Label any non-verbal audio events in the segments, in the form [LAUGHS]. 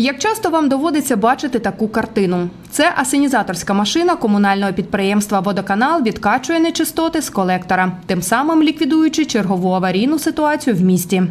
Як часто вам доводиться бачити таку картину? Це асенізаторська машина комунального підприємства Водоканал відкачує нечистоти з колектора, тим самим ліквідуючи чергову аварійну ситуацію в місті.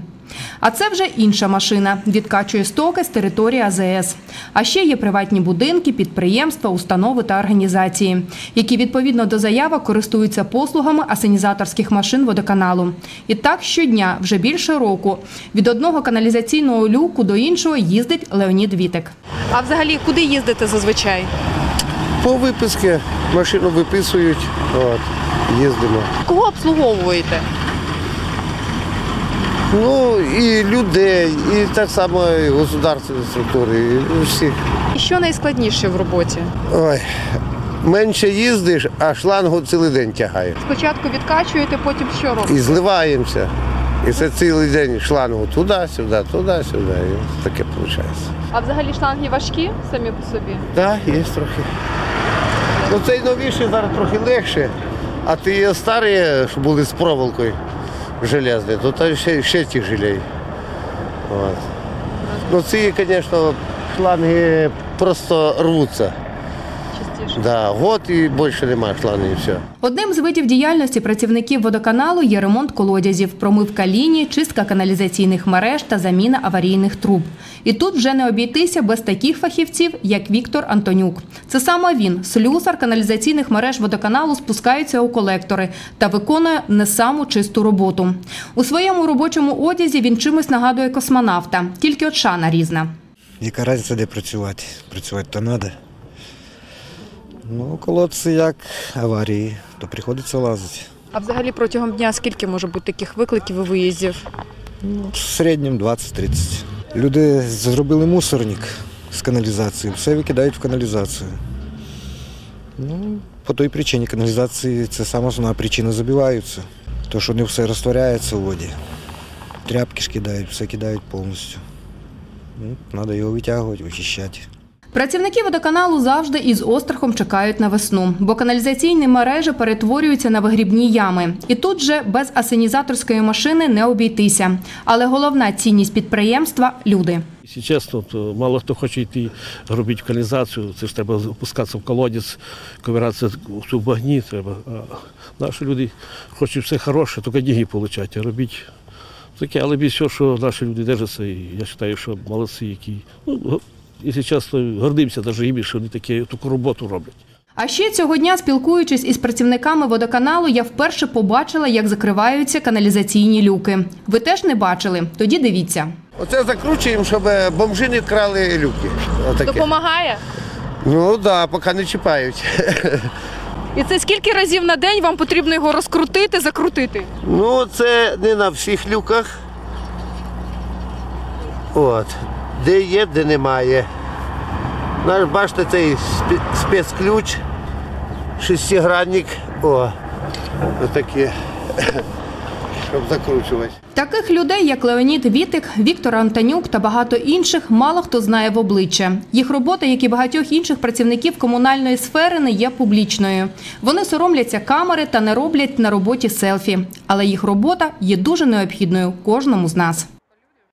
А це вже інша машина відкачує стоки з території АЗС. А ще є приватні будинки, підприємства, установи та організації, які відповідно до заявок користуються послугами асенізаторських машин водоканалу. І так щодня, вже більше року, від одного каналізаційного люку до іншого їздить Леонід Вітик. А взагалі куди їздите зазвичай? По виписці машину виписують, от, їздимо. Кого обслуговуєте? Ну і людей, і так само і государственні структури, і всіх. І що найскладніше в роботі? Ой, менше їздиш, а шлангу цілий день тягає. Спочатку відкачуєте, потім що робите? І зливаємося. І це цілий день шлангу туди-сюди, туди-сюди. І таке виходить. А взагалі шланги важкі самі по собі? Так, є трохи. Ну цей новіший зараз трохи легше, а ті старі, що були з проволокою железні, то там ще, ще тяжелее. От. Ну ці, звісно, шланги просто рвуться. Частіше. Да, год і більше немає шлангів і все. Одним з видів діяльності працівників водоканалу є ремонт колодязів, промивка ліній, чистка каналізаційних мереж та заміна аварійних труб. І тут вже не обійтися без таких фахівців, як Віктор Антонюк. Це саме він, слюсар каналізаційних мереж водоканалу, спускається у колектори та виконує не саму чисту роботу. У своєму робочому одязі він чимось нагадує космонавта, тільки от шана різна. Яка різниця, де працювати? Працювати то треба. Ну, колодці як аварії, то приходиться лазити. А взагалі протягом дня скільки може бути таких викликів і виїздів? Ну, в середньому 20-30. Люди зробили мусорник з каналізації, все викидають в каналізацію. Ну, по той причині каналізації це сама основна причина забиваються. То, що не все розтворяється у воді. Тряпки ж кидають, все кидають повністю. Ну, треба його витягувати, вичищати. Працівники водоканалу завжди із острахом чекають на весну, бо каналізаційні мережі перетворюються на вигрібні ями. І тут же без асенізаторської машини не обійтися. Але головна цінність підприємства люди. Чесно, то мало хто хоче йти робити каналізацію, це ж треба опускатися в колодязь, ковиратися в багні треба. А наші люди хочуть все хороше, тільки деньги отримати, а робити таке, але більше, що наші люди держаться, і я вважаю, що молодці, які, ну, якщо чесно, гордимося навіть їм, що вони таке, таку роботу роблять. А ще цього дня, спілкуючись із працівниками водоканалу, я вперше побачила, як закриваються каналізаційні люки. Ви теж не бачили? Тоді дивіться. Оце закручуємо, щоб бомжи не крали люки. Отаке. Допомагає? Ну так, да, поки не чіпають. [LAUGHS] І це скільки разів на день вам потрібно його розкрутити, закрутити? Ну, це не на всіх люках. От. Де є, де немає. Бачите, цей спецключ, шестигранник. О, отакі. Щоб закручувати. Таких людей, як Леонід Вітик, Віктор Антонюк та багато інших, мало хто знає в обличчя. Їх робота, як і багатьох інших працівників комунальної сфери, не є публічною. Вони соромляться камери та не роблять на роботі селфі. Але їх робота є дуже необхідною кожному з нас.